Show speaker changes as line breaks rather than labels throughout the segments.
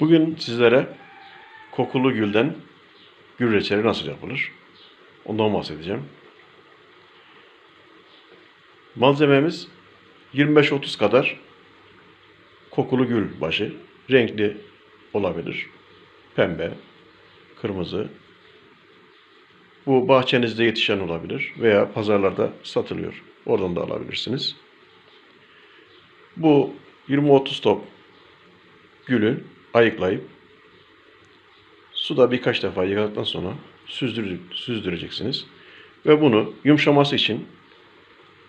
Bugün sizlere kokulu gülden gül reçeli nasıl yapılır? Ondan bahsedeceğim. Malzememiz 25-30 kadar kokulu gül başı. Renkli olabilir. Pembe, kırmızı. Bu bahçenizde yetişen olabilir veya pazarlarda satılıyor. Oradan da alabilirsiniz. Bu 20-30 top gülü ayıklayıp suda birkaç defa yıkadıktan sonra süzdür, süzdüreceksiniz. Ve bunu yumuşaması için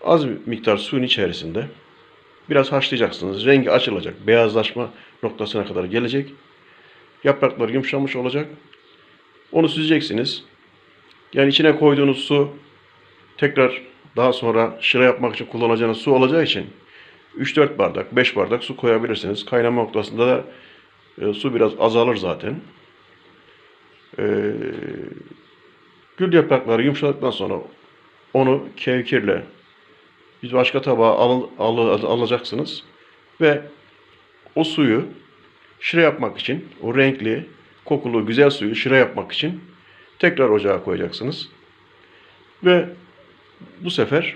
az bir miktar suyun içerisinde biraz haşlayacaksınız. Rengi açılacak. Beyazlaşma noktasına kadar gelecek. Yapraklar yumuşamış olacak. Onu süzeceksiniz. Yani içine koyduğunuz su tekrar daha sonra şıra yapmak için kullanacağınız su olacağı için 3-4 bardak, 5 bardak su koyabilirsiniz. Kaynama noktasında da e, su biraz azalır zaten. E, gül yaprakları yumuşadıktan sonra onu kevkirle bir başka tabağa al, al, alacaksınız ve o suyu şıra yapmak için, o renkli, kokulu, güzel suyu şıra yapmak için tekrar ocağa koyacaksınız. Ve bu sefer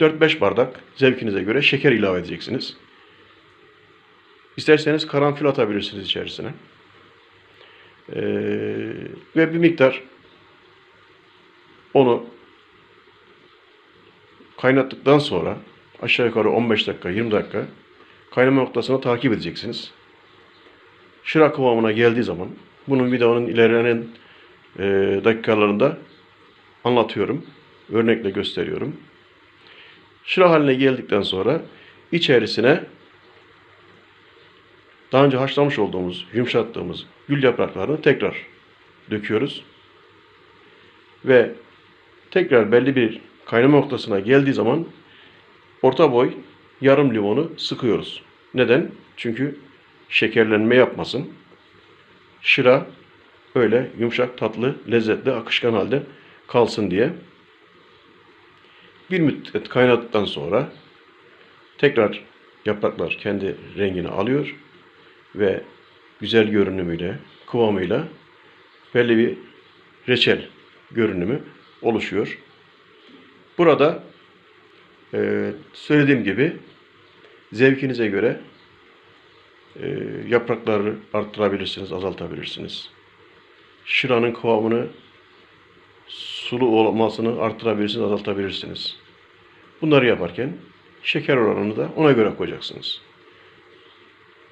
4-5 bardak zevkinize göre şeker ilave edeceksiniz. İsterseniz karanfil atabilirsiniz içerisine. Ee, ve bir miktar onu kaynattıktan sonra aşağı yukarı 15 dakika 20 dakika kaynama noktasını takip edeceksiniz. Şıra kıvamına geldiği zaman bunun videonun ilerleyen e, dakikalarında anlatıyorum. Örnekle gösteriyorum. Şıra haline geldikten sonra içerisine daha önce haşlamış olduğumuz, yumuşattığımız gül yapraklarını tekrar döküyoruz. Ve tekrar belli bir kaynama noktasına geldiği zaman orta boy yarım limonu sıkıyoruz. Neden? Çünkü şekerlenme yapmasın. Şıra öyle yumuşak, tatlı, lezzetli, akışkan halde kalsın diye. Bir müddet kaynattıktan sonra tekrar yapraklar kendi rengini alıyor ve güzel görünümüyle, kıvamıyla belli bir reçel görünümü oluşuyor. Burada e, söylediğim gibi zevkinize göre e, yaprakları arttırabilirsiniz, azaltabilirsiniz. Şıranın kıvamını sulu olmasını arttırabilirsiniz, azaltabilirsiniz. Bunları yaparken şeker oranını da ona göre koyacaksınız.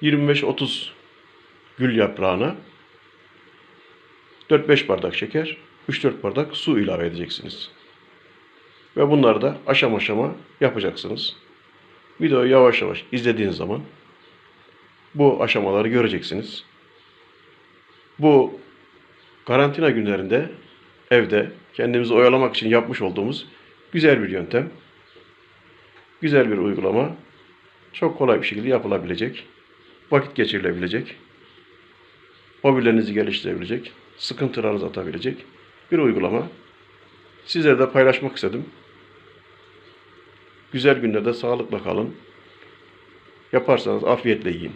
25-30 gül yaprağına 4-5 bardak şeker, 3-4 bardak su ilave edeceksiniz. Ve bunları da aşama aşama yapacaksınız. Videoyu yavaş yavaş izlediğiniz zaman bu aşamaları göreceksiniz. Bu karantina günlerinde evde kendimizi oyalamak için yapmış olduğumuz güzel bir yöntem. Güzel bir uygulama. Çok kolay bir şekilde yapılabilecek. Vakit geçirilebilecek. Hobilerinizi geliştirebilecek. Sıkıntılarınızı atabilecek bir uygulama. Sizlere de paylaşmak istedim. Güzel günlerde sağlıkla kalın. Yaparsanız afiyetle yiyin.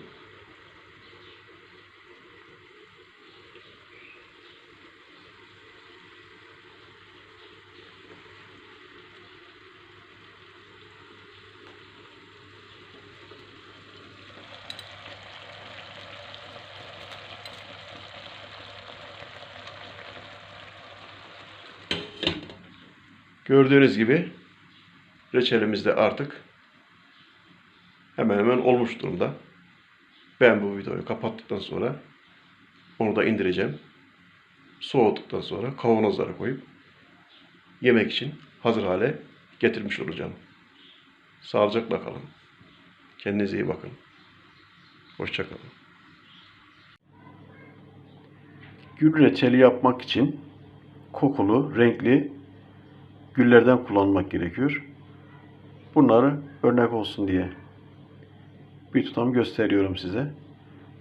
Gördüğünüz gibi reçelimiz de artık hemen hemen olmuş durumda. Ben bu videoyu kapattıktan sonra onu da indireceğim. Soğuduktan sonra kavanozlara koyup yemek için hazır hale getirmiş olacağım. Sağlıcakla kalın. Kendinize iyi bakın. Hoşçakalın. Gül reçeli yapmak için kokulu, renkli güllerden kullanmak gerekiyor. Bunları örnek olsun diye bir tutam gösteriyorum size.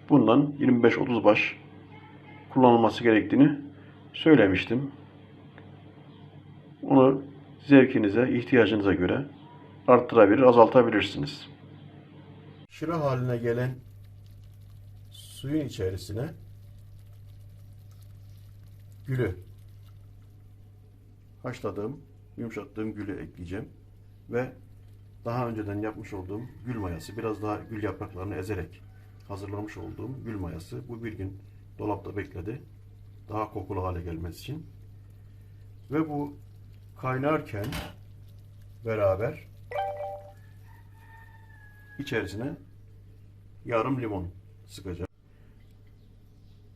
Bundan 25-30 baş kullanılması gerektiğini söylemiştim. Onu zevkinize, ihtiyacınıza göre arttırabilir, azaltabilirsiniz. Şıra haline gelen suyun içerisine gülü haşladığım, yumuşattığım gülü ekleyeceğim ve daha önceden yapmış olduğum gül mayası, biraz daha gül yapraklarını ezerek hazırlamış olduğum gül mayası bu bir gün dolapta bekledi. Daha kokulu hale gelmesi için. Ve bu kaynarken beraber içerisine yarım limon sıkacağım.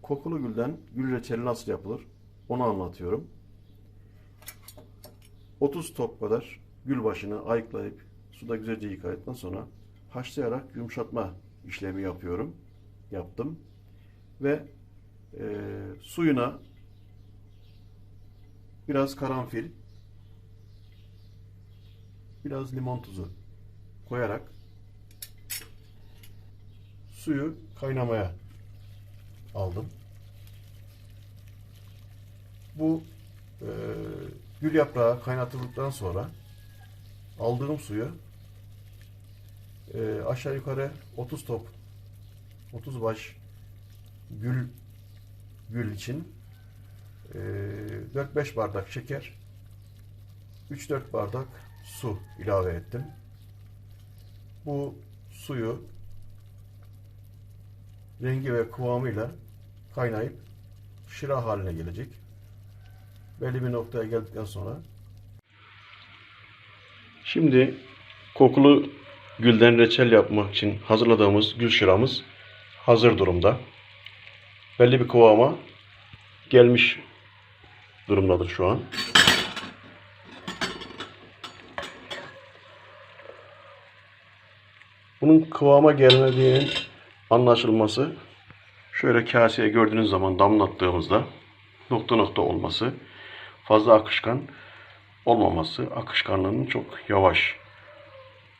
Kokulu gülden gül reçeli nasıl yapılır onu anlatıyorum. 30 top kadar gül başını ayıklayıp suda güzelce yıkadıktan sonra haşlayarak yumuşatma işlemi yapıyorum. Yaptım. Ve e, suyuna biraz karanfil, biraz limon tuzu koyarak suyu kaynamaya aldım. Bu e, gül yaprağı kaynatıldıktan sonra aldığım suyu e, aşağı yukarı 30 top 30 baş gül gül için e, 4-5 bardak şeker 3-4 bardak su ilave ettim. Bu suyu rengi ve kıvamıyla kaynayıp şıra haline gelecek. Belli bir noktaya geldikten sonra Şimdi kokulu gülden reçel yapmak için hazırladığımız gül şıramız hazır durumda. Belli bir kıvama gelmiş durumdadır şu an. Bunun kıvama gelmediğinin anlaşılması şöyle kaseye gördüğünüz zaman damlattığımızda nokta nokta olması, fazla akışkan olmaması, akışkanlığının çok yavaş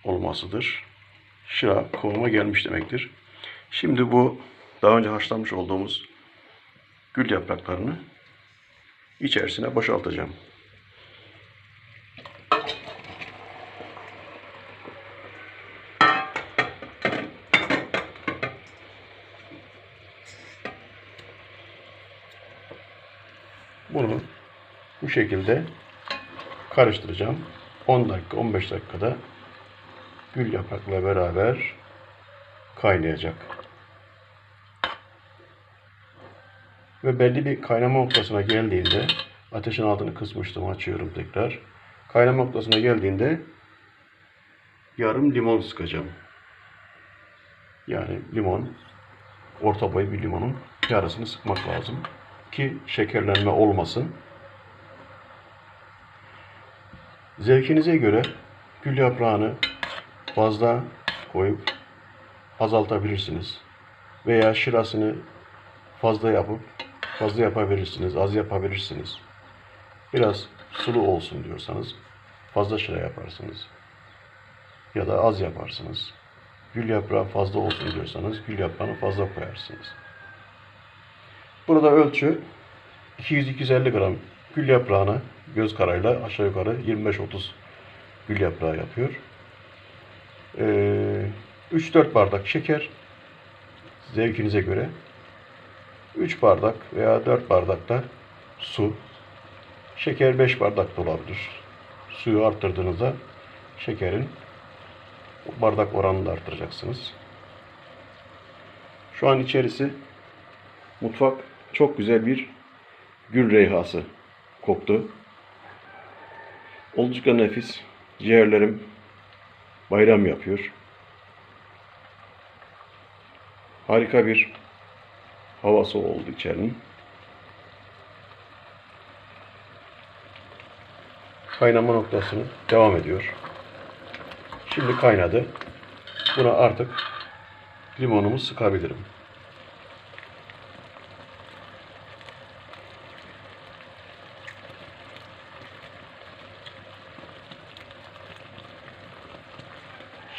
olmasıdır. Şıra kıvama gelmiş demektir. Şimdi bu daha önce haşlamış olduğumuz gül yapraklarını içerisine boşaltacağım. Bunu bu şekilde karıştıracağım. 10 dakika 15 dakikada gül yaprakla beraber kaynayacak. Ve belli bir kaynama noktasına geldiğinde ateşin altını kısmıştım açıyorum tekrar. Kaynama noktasına geldiğinde yarım limon sıkacağım. Yani limon orta boy bir limonun yarısını sıkmak lazım ki şekerlenme olmasın. Zevkinize göre gül yaprağını fazla koyup azaltabilirsiniz. Veya şırasını fazla yapıp fazla yapabilirsiniz, az yapabilirsiniz. Biraz sulu olsun diyorsanız fazla şıra yaparsınız. Ya da az yaparsınız. Gül yaprağı fazla olsun diyorsanız gül yaprağını fazla koyarsınız. Burada ölçü 200-250 gram gül yaprağına göz karayla aşağı yukarı 25-30 gül yaprağı yapıyor. Ee, 3-4 bardak şeker zevkinize göre 3 bardak veya 4 bardak da su şeker 5 bardak da olabilir. Suyu arttırdığınızda şekerin bardak oranını da arttıracaksınız. Şu an içerisi mutfak çok güzel bir gül reyhası koktu. Oldukça nefis. Ciğerlerim bayram yapıyor. Harika bir havası oldu içerinin. Kaynama noktasını devam ediyor. Şimdi kaynadı. Buna artık limonumu sıkabilirim.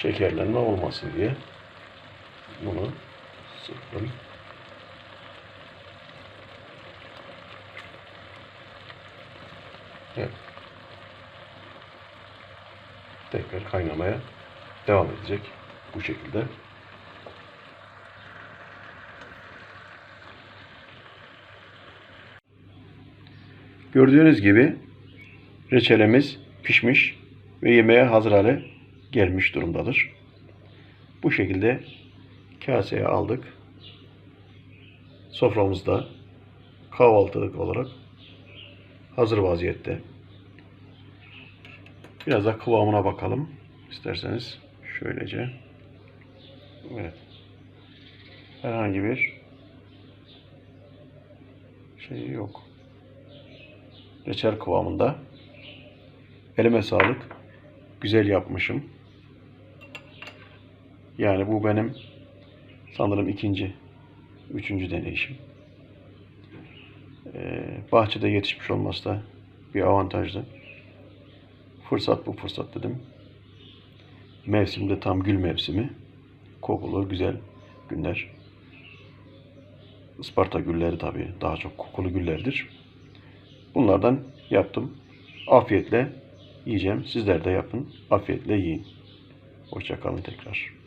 şekerlenme olmasın diye bunu sıktım. Evet. Tekrar kaynamaya devam edecek bu şekilde. Gördüğünüz gibi reçelemiz pişmiş ve yemeğe hazır hale gelmiş durumdadır. Bu şekilde kaseye aldık. Soframızda kahvaltılık olarak hazır vaziyette. Biraz da kıvamına bakalım isterseniz. Şöylece. Evet. Herhangi bir şey yok. Reçel kıvamında. Elime sağlık. Güzel yapmışım. Yani bu benim sanırım ikinci, üçüncü deneyişim. Ee, bahçede yetişmiş olması da bir avantajlı. Fırsat bu fırsat dedim. Mevsimde tam gül mevsimi. Kokulu, güzel günler. Isparta gülleri tabii daha çok kokulu güllerdir. Bunlardan yaptım. Afiyetle yiyeceğim. Sizler de yapın. Afiyetle yiyin. Hoşçakalın tekrar.